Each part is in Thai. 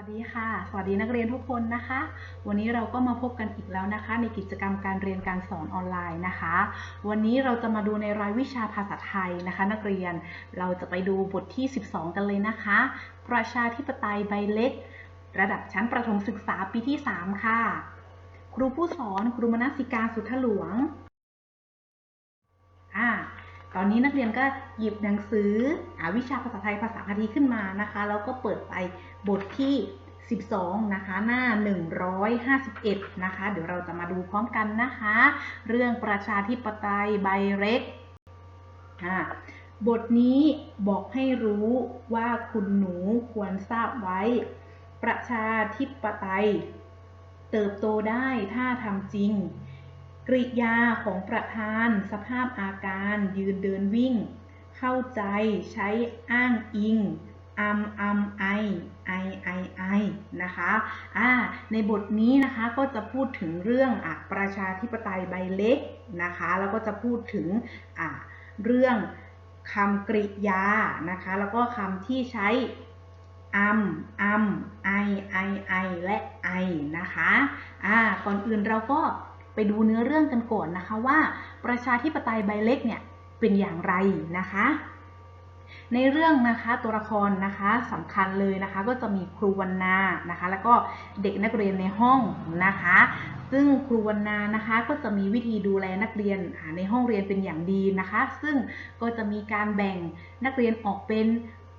วัสดีค่ะ สวัสดีนักเรียนทุกคนนะคะ วันนี้เราก็มาพบกันอีกแล้วนะคะ ในกิจกรรมการเรียนการสอนออนไลน์นะคะ วันนี้เราจะมาดูในรายวิชาภาษาไทยนะคะ นักเรียนเราจะไปดูบทที่ 12 กันเลยนะคะ ประชาธิปไตยใบเล็ก ระดับชั้นประถมศึกษาปีที่ 3 ค่ะ ครูผู้สอนครูมนัสิกาสุทธหลวงอ่า ตอนนี้นักเรียนก็หยิบหนังสืออาวิชาภาษาไทยภาษาพาทีขึ้นมานะคะแล้วก็เปิดไปบทที่ 12 นะคะ หน้า 151 นะคะ เดี๋ยวเราจะมาดูพร้อมกันนะคะ เรื่องประชาธิปไตยใบเล็กบทนี้บอกให้รู้ว่าคุณหนูควรทราบไว้ ประชาธิปไตย เติบโตได้ถ้าทำจริง กริยาของประธาน สภาพอาการ ยืนเดินวิ่ง เข้าใจใช้อ้างอิงอัมอัมไอไอไอไอนะคะอ่าในบทนี้นะคะก็จะพูดถึงเรื่องอประชาธิปไตยใบเล็กนะคะ แล้วก็จะพูดถึงเรื่องคำกริยานะคะ แล้วก็คำที่ใช้อัมอัมไอไอไอและไอนะคะอ่าก่อนอื่นเราก็ ไปดูเนื้อเรื่องกันก่อนนะคะว่าประชาธิปไตยใบเล็กเนี่ยเป็นอย่างไรนะคะ ในเรื่องนะคะตัวละครนะคะสำคัญเลยนะคะก็จะมีครูวรรณานะคะ แล้วก็เด็กนักเรียนในห้องนะคะ ซึ่งครูวรรณานะคะก็จะมีวิธีดูแลนักเรียนในห้องเรียนเป็นอย่างดีนะคะ ซึ่งก็จะมีการแบ่งนักเรียนออกเป็น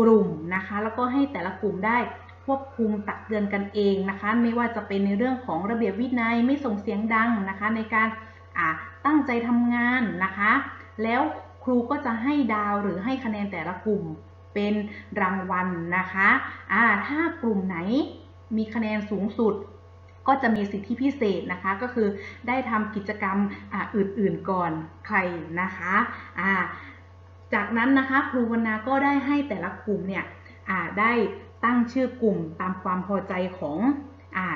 กลุ่มนะคะ แล้วก็ให้แต่ละกลุ่มได้ ควบคุมตักเตือนกันเองนะคะ ไม่ว่าจะเป็นในเรื่องของระเบียบวินัยไม่ส่งเสียงดังนะคะ ในการตั้งใจทำงานนะคะ แล้วครูก็จะให้ดาวหรือให้คะแนนแต่ละกลุ่มเป็นรางวัลนะคะอ่าถ้ากลุ่มไหนมีคะแนนสูงสุด ก็จะมีสิทธิพิเศษนะคะ ก็คือได้ทำกิจกรรมออื่นๆก่อนใครนะคะอ่าจากนั้นนะคะครูวรรณาก็ได้ให้แต่ละกลุ่มเนี่ยได้ ตั้งชื่อกลุ่มตามความพอใจของอา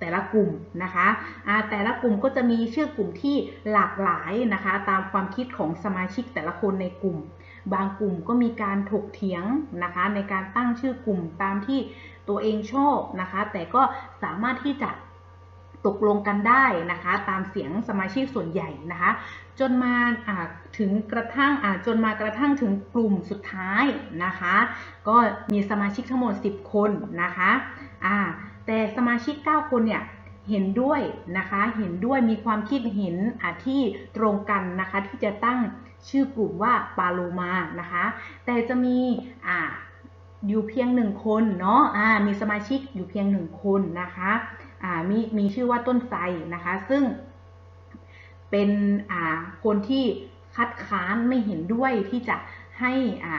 แต่ละกลุ่มนะคะอ่าแต่ละกลุ่มก็จะมีชื่อกลุ่มที่หลากหลายนะคะ ตามความคิดของสมาชิกแต่ละคนในกลุ่ม บางกลุ่มก็มีการถกเถียงนะคะ ในการตั้งชื่อกลุ่มตามที่ตัวเองชอบนะคะ แต่ก็สามารถที่จะตกลงกันได้นะคะ ตามเสียงสมาชิกส่วนใหญ่นะคะ จนมาถึงกระทั่งจนมากระทั่งถึงกลุ่มสุดท้ายนะคะ ก็มีสมาชิกทั้งหมด 10 คนนะคะแต่สมาชิก 9 คนเนี่ยเห็นด้วยนะคะเห็นด้วยมีความคิดเห็นที่ตรงกันนะคะที่จะตั้งชื่อกลุ่มว่าปาโลมานะคะ แต่จะมีอ่าอยู่เพียงหนึ่งคนเนาะอ่ามีสมาชิกอยู่เพียงหนึ่งคนนะคะอ่ามีมีชื่อว่าต้นไทรนะคะ ซึ่ง เป็นอ่าคนที่คัดค้านไม่เห็นด้วยที่จะให้อ่า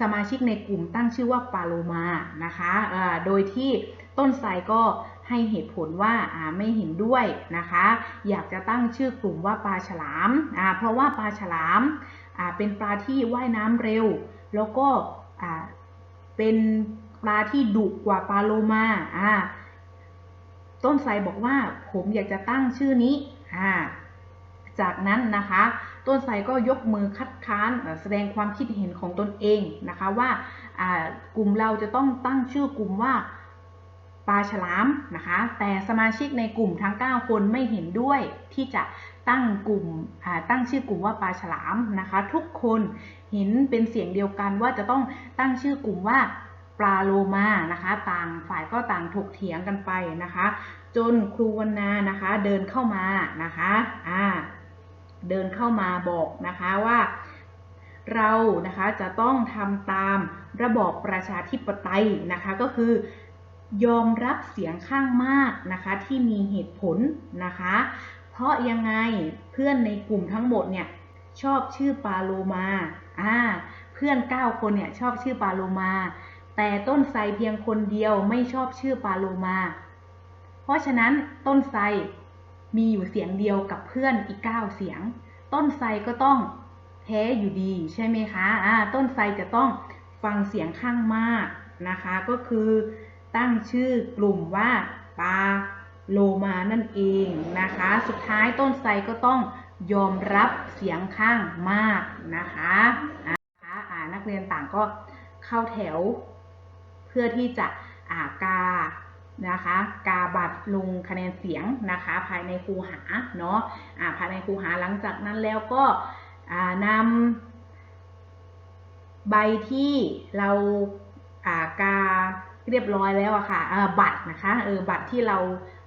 สมาชิกในกลุ่มตั้งชื่อว่าปาโลมานะคะอ่าโดยที่ต้นไทรก็ให้เหตุผลว่าอ่าไม่เห็นด้วยนะคะ อยากจะตั้งชื่อกลุ่มว่าปลาฉลามอ่าเพราะว่าปลาฉลามอ่าเป็นปลาที่ว่ายน้ำเร็ว แล้วก็อ่าเป็นปลาที่ดุกว่าปลาโลมาอ่าต้นไทรบอกว่าผมอยากจะตั้งชื่อนี้อ่า จากนั้นนะคะต้นไทรก็ยกมือคัดค้านแสดงความคิดเห็นของตนเองนะคะว่ากลุ่มเราจะต้องตั้งชื่อกลุ่มว่าปลาฉลามนะคะแต่สมาชิกในกลุ่มทั้ง 9 คนไม่เห็นด้วยที่จะตั้งกลุ่มตั้งชื่อกลุ่มว่าปลาฉลามนะคะ ทุกคนเห็นเป็นเสียงเดียวกันว่าจะต้องตั้งชื่อกลุ่มว่าปลาโลมานะคะ ต่างฝ่ายก็ต่างถกเถียงกันไปนะคะ จนครูวรรณานะคะเดินเข้ามานะคะอ่า เดินเข้ามาบอกนะคะว่า เรานะคะจะต้องทำตามระบอบประชาธิปไตยนะคะ ก็คือยอมรับเสียงข้างมากนะคะที่มีเหตุผลนะคะ เพราะยังไงเพื่อนในกลุ่มทั้งหมดเนี่ยชอบชื่อปาโลมาอ่าเพื่อน 9 คนเนี่ยชอบชื่อปาโลมา แต่ต้นไทรเพียงคนเดียวไม่ชอบชื่อปาโลมา เพราะฉะนั้นต้นไทร มีอยู่เสียงเดียวกับเพื่อนอีก 9 เสียง ต้นไทรก็ต้องแพ้อยู่ดีใช่ไหมคะอ่าต้นไทรจะต้องฟังเสียงข้างมากนะคะ ก็คือตั้งชื่อกลุ่มว่าปาโลมานั่นเองนะคะ สุดท้ายต้นไทรก็ต้องยอมรับเสียงข้างมากนะคะอ่าอ่านักเรียนต่างก็เข้าแถว เพื่อที่จะอ่ากา นะคะ กาบัตรลงคะแนนเสียงนะคะ ภายในคูหาเนาะภายในคูหาหลังจากนั้นแล้วก็นำใบที่เราากาเรียบร้อยแล้วอะค่ะเอ่อบัตรนะคะเออบัตรที่เรา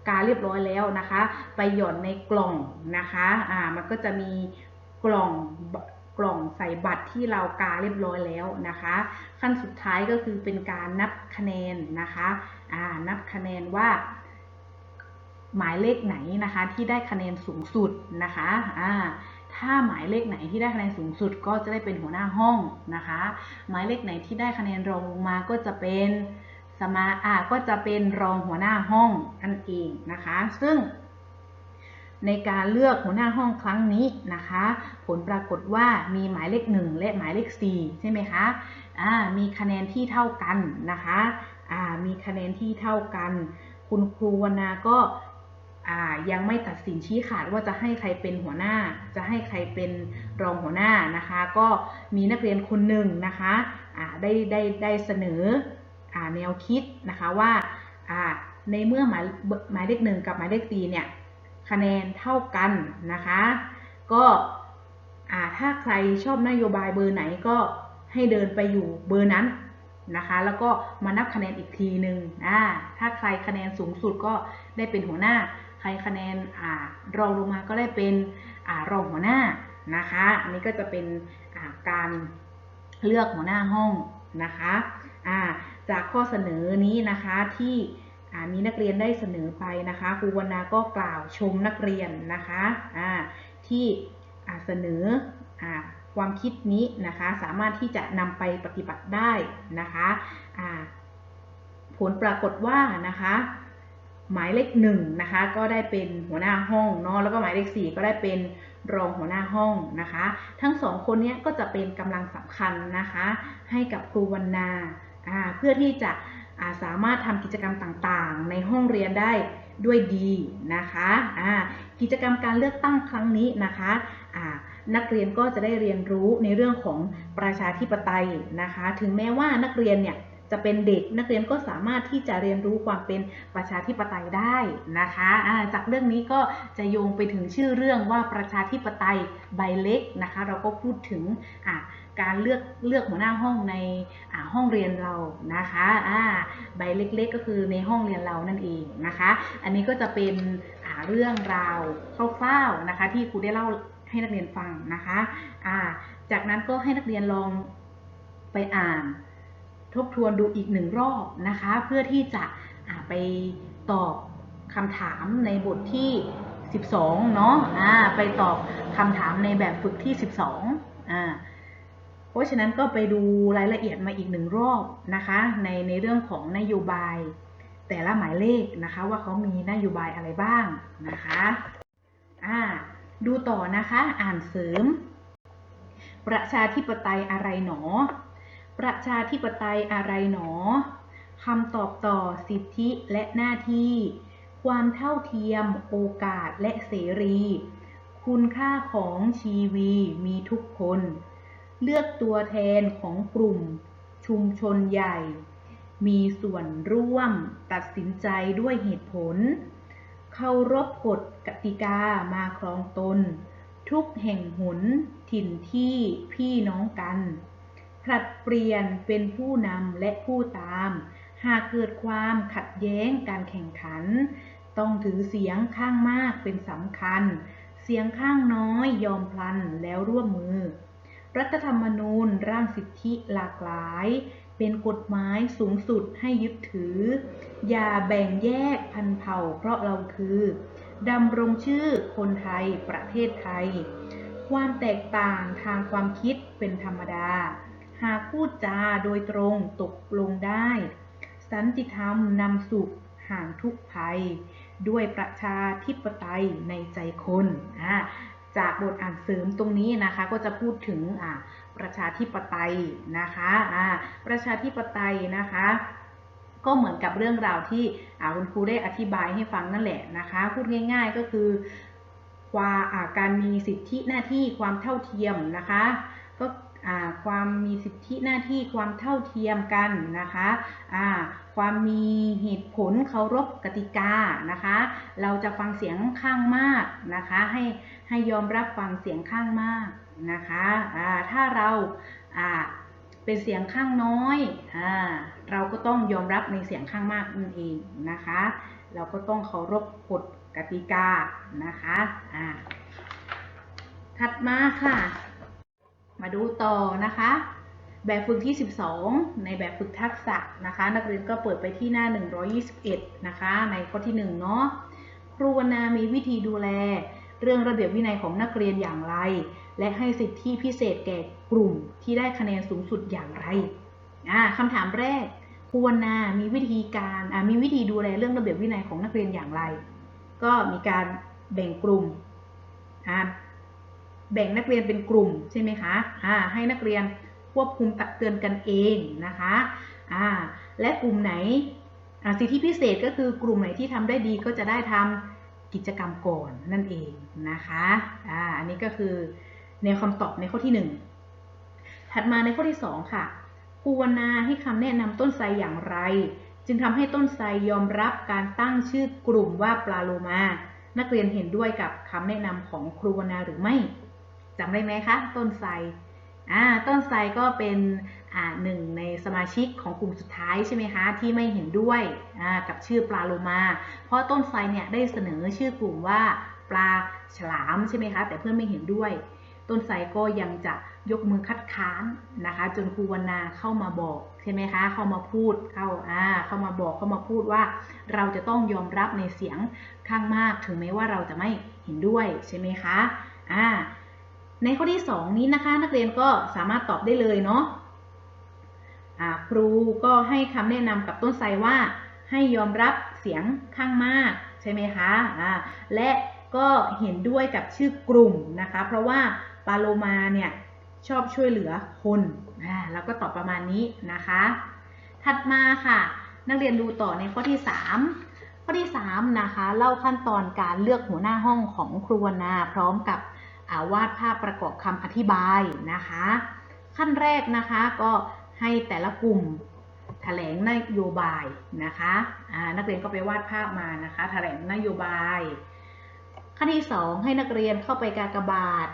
กาเรียบร้อยแล้วนะคะ ไปหย่อนในกล่องนะคะอ่ามันก็จะมีกล่องกล่องใส่บัตรที่เรากาเรียบร้อยแล้วนะคะ ขั้นสุดท้ายก็คือเป็นการนับคะแนนนะคะ นับคะแนนว่า หมายเลขไหนนะคะ ที่ได้คะแนนสูงสุดนะคะอ่าถ้าหมายเลขไหนที่ได้คะแนนสูงสุดก็จะได้เป็นหัวหน้าห้องนะคะ หมายเลขไหนที่ได้คะแนนรองลงมาก็จะเป็นสมาอ่าก็จะเป็นรองหัวหน้าห้องนั่นเองนะคะ ซึ่ง ในการเลือกหัวหน้าห้องครั้งนี้นะคะ ผลปรากฏว่ามีหมายเลข 1 และหมายเลข 4 ใช่ไหมคะอ่ามีคะแนนที่เท่ากันนะคะ มีคะแนนที่เท่ากัน คุณครูวรรณาก็ยังไม่ตัดสินชี้ขาดว่าจะให้ใครเป็นหัวหน้า จะให้ใครเป็นรองหัวหน้านะคะ ก็มีนักเรียนคนหนึ่งนะคะได้ได้ได้เสนออแนวคิดนะคะว่าในเมื่อหมายหมายเลขหนึ่งกับหมายเลขสี่เนี่ยคะแนนเท่ากันนะคะ ก็ถ้าใครชอบนโยบายเบอร์ไหนก็ให้เดินไปอยู่เบอร์นั้น นะคะ แล้วก็มานับคะแนนอีกทีหนึ่งอ่าถ้าใครคะแนนสูงสุดก็ได้เป็นหัวหน้า ใครคะแนนอ่ารองลงมาก็ได้เป็นอ่ารองหัวหน้านะคะ อันนี้ก็จะเป็นอ่าการเลือกหัวหน้าห้องนะคะอ่าจากข้อเสนอนี้นะคะที่มีนักเรียนได้เสนอไปนะคะครูวรรณาก็กล่าวชมนักเรียนนะคะที่เสนออ ความคิดนี้นะคะ สามารถที่จะนำไปปฏิบัติได้นะคะผลปรากฏว่านะคะหมายเลขหนึ่งนะคะก็ได้เป็นหัวหน้าห้องเนาะแล้วก็หมายเลขสี่ก็ได้เป็นรองหัวหน้าห้องนะคะ ทั้งสองคนนี้ก็จะเป็นกำลังสำคัญนะคะ ให้กับครูวรรณาเพื่อที่จะาสามารถทำกิจกรรมต่างๆ ในห้องเรียนได้ด้วยดีนะคะกิจกรรมการเลือกตั้งครั้งนี้นะคะ นักเรียนก็จะได้เรียนรู้ในเรื่องของประชาธิปไตยนะคะ ถึงแม้ว่านักเรียนเนี่ยจะเป็นเด็กนักเรียนก็สามารถที่จะเรียนรู้ความเป็นประชาธิปไตยได้นะคะอ่าจากเรื่องนี้ก็จะโยงไปถึงชื่อเรื่องว่าประชาธิปไตยใบเล็กนะคะ เราก็พูดถึงการเลือกเลือกหัวหน้าห้องในห้องเรียนเรานะคะใบเล็กๆ ก็คือในห้องเรียนเรานั่นเองนะคะ อันนี้ก็จะเป็นเรื่องราวคร่าวๆนะคะ ที่ครูได้เล่า ให้นักเรียนฟังนะคะอ่าจากนั้นก็ให้นักเรียนลองไปอ่านทบทวนดูอีกหนึ่งรอบนะคะ เพื่อที่จะไปตอบคำถามในบทที่ 12 เนาะอ่าไปตอบคำถามในแบบฝึกที่ 12อ่าเพราะฉะนั้นก็ไปดูรายละเอียดมาอีกหนึ่งรอบนะคะ ในในเรื่องของนโยบายแต่ละหมายเลขนะคะ ว่าเขามีนโยบายอะไรบ้างนะคะอ่า ดูต่อนะคะ อ่านเสริม ประชาธิปไตยอะไรหนอ ประชาธิปไตยอะไรหนอคำตอบต่อสิทธิและหน้าที่ ความเท่าเทียม โอกาสและเสรี คุณค่าของชีวีมีทุกคน เลือกตัวแทนของกลุ่ม ชุมชนใหญ่ มีส่วนร่วมตัดสินใจด้วยเหตุผล เคารพกฎกติกามาครองตน ทุกแห่งหนถิ่นที่พี่น้องกัน ผลัดเปลี่ยนเป็นผู้นำและผู้ตาม หากเกิดความขัดแย้งการแข่งขัน ต้องถือเสียงข้างมากเป็นสำคัญ เสียงข้างน้อยยอมพลันแล้วร่วมมือ รัฐธรรมนูญร่างสิทธิหลากหลาย เป็นกฎหมายสูงสุดให้ยึดถือ อย่าแบ่งแยกพันเผ่าเพราะเราคือดำรงชื่อคนไทยประเทศไทย ความแตกต่างทางความคิดเป็นธรรมดา หากพูดจาโดยตรงตกลงได้ สันติธรรมนำสุขห่างทุกภัย ด้วยประชาธิปไตยในใจคนอ่า จากบทอ่านเสริมตรงนี้นะคะก็จะพูดถึงประชาธิปไตยนะคะประชาธิปไตยนะคะก็เหมือนกับเรื่องราวที่คุณครูได้อธิบายให้ฟังนั่นแหละนะคะพูดง่าย ๆก็คือความการมีสิทธิหน้าที่ความเท่าเทียมนะคะ ความมีสิทธิหน้าที่ความเท่าเทียมกันนะคะความมีเหตุผลเคารพกติกานะคะ เราจะฟังเสียงข้างมากนะคะให้ให้ยอมรับฟังเสียงข้างมากนะคะถ้าเราเป็นเสียงข้างน้อยอเราก็ต้องยอมรับในเสียงข้างมากนั่นเองนะคะ เราก็ต้องเคารพกฎกติกานะคะถัดมาค่ะ มาดูต่อนะคะ แบบฝึกที่ 12 ในแบบฝึกทักษะนะคะ นักเรียนก็เปิดไปที่หน้า 121 นะคะ ในข้อที่ 1 เนาะครูวรรณามีวิธีดูแล เรื่องระเบียบวินัยของนักเรียนอย่างไร และให้สิทธิพิเศษแก่กลุ่มที่ได้คะแนนสูงสุดอย่างไรอ่าคำถามแรกครูวรรณามีวิธีการอ่ามีวิธีดูแลเรื่องระเบียบวินัยของนักเรียนอย่างไร ก็มีการแบ่งกลุ่มอ่า แบ่งนักเรียนเป็นกลุ่มใช่ไหมคะอ่าให้นักเรียนควบคุมตักเตือนกันเองนะคะอ่าและกลุ่มไหนอ่าสิทธิพิเศษก็คือกลุ่มไหนที่ทำได้ดีก็จะได้ทำกิจกรรมก่อนนั่นเองนะคะอ่าอันนี้ก็คือแนวคำตอบในข้อที่ 1 ถัดมาในข้อที่ 2 ค่ะครูวรรณาให้คำแนะนำต้นไทรอย่างไร จึงทำให้ต้นไทรยอมรับการตั้งชื่อกลุ่มว่าปลาโลมา นักเรียนเห็นด้วยกับคำแนะนำของครูวรรณาหรือไม่ จำได้ไหมคะ ต้นไทรอ่าต้นไทรก็เป็นอ่าหนึ่งในสมาชิกของกลุ่มสุดท้ายใช่ไหมคะ ที่ไม่เห็นด้วยอ่ากับชื่อปลาโลมา เพราะต้นไทรเนี่ยได้เสนอชื่อกลุ่มว่าปลาฉลามใช่ไหมคะ แต่เพื่อนไม่เห็นด้วย ต้นไทรก็ยังจะยกมือคัดค้านนะคะ จนครูวรรณาเข้ามาบอกใช่ไหมคะ เข้ามาพูดเข้าอ่าเข้ามาบอกเข้ามาพูดว่า เราจะต้องยอมรับในเสียงข้างมาก ถึงแม้ว่าเราจะไม่เห็นด้วยใช่ไหมคะอ่า ในข้อที่ 2 นี้นะคะ นักเรียนก็สามารถตอบได้เลยเนาะครูก็ให้คำแนะนำกับต้นไทรว่า ให้ยอมรับเสียงข้างมากใช่ไหมคะะและก็เห็นด้วยกับชื่อกลุ่มนะคะ เพราะว่าปาโลมาเนี่ยชอบช่วยเหลือคนแล้วก็ตอบประมาณนี้นะคะ ถัดมาค่ะ นักเรียนดูต่อในข้อที่ 3 ข้อที่ 3 นะคะ เล่าขั้นตอนการเลือกหัวหน้าห้องของครูวรรณาพร้อมกับ วาดภาพประกอบคำอธิบายนะคะ ขั้นแรกนะคะก็ให้แต่ละกลุ่มแถลงนโยบายนะคะนักเรียนก็ไปวาดภาพมานะคะ แถลงนโยบาย ขั้นที่ 2 ให้นักเรียนเข้าไปกากบาท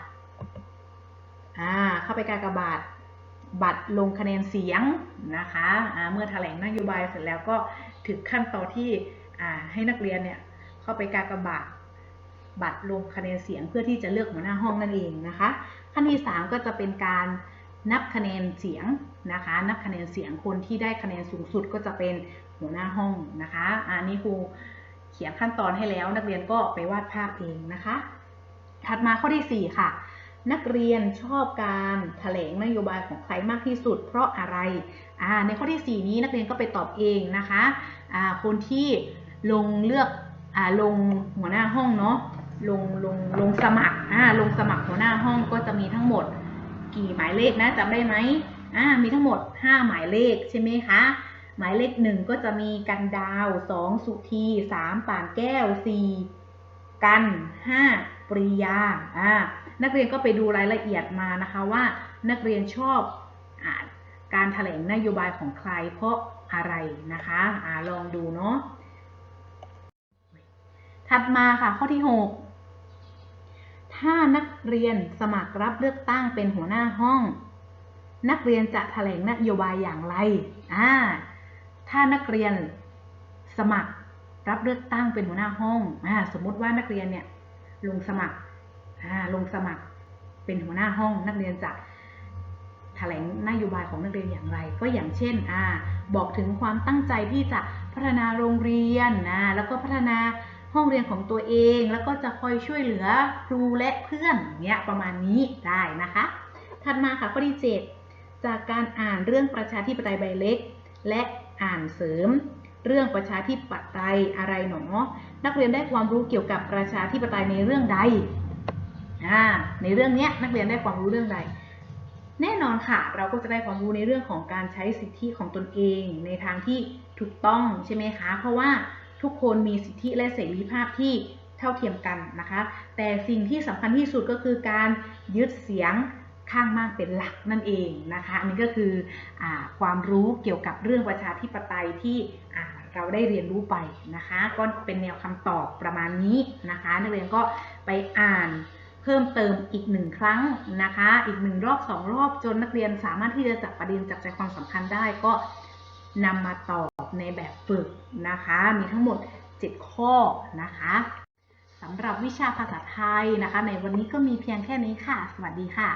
เข้าไปกากบาทบัตรลงคะแนนเสียงนะคะเมื่อแถลงนโยบายเสร็จแล้วก็ถึงขั้นตอนที่ให้นักเรียนเนี่ยเข้าไปกากบาท บัตรลงคะแนนเสียงเพื่อที่จะเลือกหัวหน้าห้องนั่นเองนะคะ ขั้นที่ 3 ก็จะเป็นการนับคะแนนเสียงนะคะ นับคะแนนเสียงคนที่ได้คะแนนสูงสุดก็จะเป็นหัวหน้าห้องนะคะอันนี้ครูเขียนขั้นตอนให้แล้วนักเรียนก็ไปวาดภาพเองนะคะ ถัดมาข้อที่ 4 ค่ะ นักเรียนชอบการแถลงนโยบายของใครมากที่สุด เพราะอะไรในข้อที่ 4 นี้นักเรียนก็ไปตอบเองนะคะคนที่ลงเลือกอลงหัวหน้าห้องเนาะ ลงลงลงสมัครอ่าลงสมัครหัวหน้าห้องก็จะมีทั้งหมด กี่หมายเลขนะจำได้ไหมอ่ามีทั้งหมด 5 หมายเลขใช่ไหมคะหมายเลขหนึ่งก็จะมีกันดาว2สุธี3ป่านแก้ว4กัน5ปริยาอ่านักเรียนก็ไปดูรายละเอียดมานะคะว่านักเรียนชอบอการถแถลงนโยบายของใครเพราะอะไรนะคะอ่าลองดูเนาะถัดมาค่ะข้อที่ 6 ถ้านักเรียนสมัครรับเลือกตั้งเป็นหัวหน้าห้อง นักเรียนจะแถลงนโยบายอย่างไรอ่าถ้านักเรียนสมัครรับเลือกตั้งเป็นหัวหน้าห้องอ่าสมมุติว่านักเรียนเนี่ยลงสมัครอ่าลงสมัครเป็นหัวหน้าห้อง นักเรียนจะแถลงนโยบายของนักเรียนอย่างไร ก็อย่างเช่นอ่าบอกถึงความตั้งใจที่จะพัฒนาโรงเรียนนะแล้วก็พัฒนา ห้องเรียนของตัวเอง แล้วก็จะคอยช่วยเหลือครูและเพื่อนเนี้ยประมาณนี้ได้นะคะ ถัดมาค่ะข้อที่ 7 จากการอ่านเรื่องประชาธิปไตยใบเล็ก และอ่านเสริม เรื่องประชาธิปไตยอะไรหนอ นักเรียนได้ความรู้เกี่ยวกับประชาธิปไตยในเรื่องใดในเรื่องนี้นักเรียนได้ความรู้เรื่องใด แน่นอนค่ะ เราก็จะได้ความรู้ในเรื่องของการใช้สิทธิของตนเอง ในทางที่ถูกต้องใช่ไหมคะ เพราะว่า ทุกคนมีสิทธิและเสรีภาพที่เท่าเทียมกันนะคะ แต่สิ่งที่สำคัญที่สุดก็คือการยึดเสียงข้างมากเป็นหลักนั่นเองนะคะอันนี้ก็คืออความรู้เกี่ยวกับเรื่องประชาธิปไตยที่เราได้เรียนรู้ไปนะคะ ก็เป็นแนวคำตอบประมาณนี้นะคะนักเรียนก็ไปอ่านเพิ่มเติมอีกหนึ่งครั้งนะคะ อีกหนึ่งรอบสองรอบจนนักเรียนสามารถที่จะจับประเด็นจับใจความสำคัญได้ก็ นำมาตอบในแบบฝึกนะคะ มีทั้งหมด 7 ข้อนะคะสำหรับวิชาภาษาไทยนะคะ ในวันนี้ก็มีเพียงแค่นี้ค่ะ สวัสดีค่ะ